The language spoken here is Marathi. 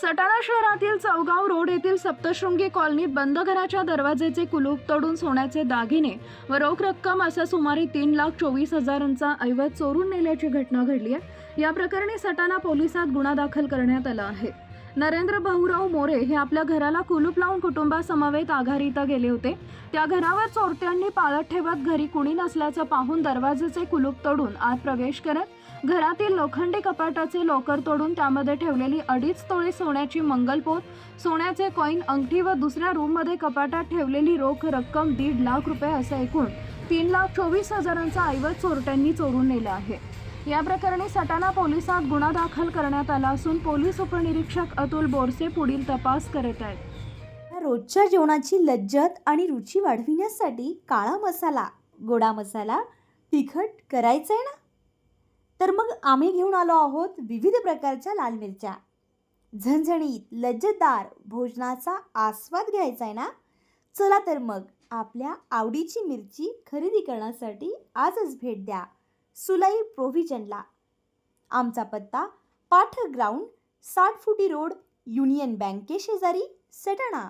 सटाणा शहरातील चौगाव रोड येथील सप्तशृंगी कॉलनीत बंद घराच्या दरवाजेचे कुलूप तोडून सोन्याचे दागिने व रोख रक्कम असा सुमारे तीन लाख चोवीस हजारांचा ऐवज चोरून नेल्याची घटना घडली आहे. या प्रकरणी सटाणा पोलिसात गुन्हा दाखल करण्यात आला आहे. नरेंद्र भाऊराव मोरे हे आपल्या घराला कुलूप लावून कुटुंबासमवेत आघारीता गेले होते. त्या घरावर चोरट्यांनी पाळत ठेवत घरी कुणी नसल्याचं पाहून दरवाजेचे कुलूप तोडून आत प्रवेश करत घरातील लोखंडी कपाटाचे लॉकर तोडून त्यामध्ये ठेवलेली अडीच तोळे सोन्याची मंगलपोत सोन्याचे कॉईन अंगठी व दुसऱ्या रूममध्ये कपाटात ठेवलेली रोख रक्कम दीड लाख रुपये असं एकूण तीन लाख चोवीस हजारांचा ऐवज चोरट्यांनी चोरून नेला आहे. या प्रकरणी सटाणा पोलिसात गुन्हा दाखल करण्यात आला असून पोलीस उपनिरीक्षक अतुल बोरसे पुढील तपास करत आहेत. रोजच्या जेवणाची लज्जत आणि रुची वाढविण्यासाठी काळा मसाला गोडा मसाला तिखट करायचं आहे ना? तर मग आम्ही घेऊन आलो आहोत विविध प्रकारच्या लाल मिरच्या. झणझणीत लज्जतदार भोजनाचा आस्वाद घ्यायचा आहे ना? चला तर मग आपल्या आवडीची मिरची खरेदी करण्यासाठी आजच भेट द्या. सुलाई प्रोव्हिजनला. आमचा पत्ता पाठक ग्राउंड साठ फुटी रोड युनियन बँके शेजारी सटाणा.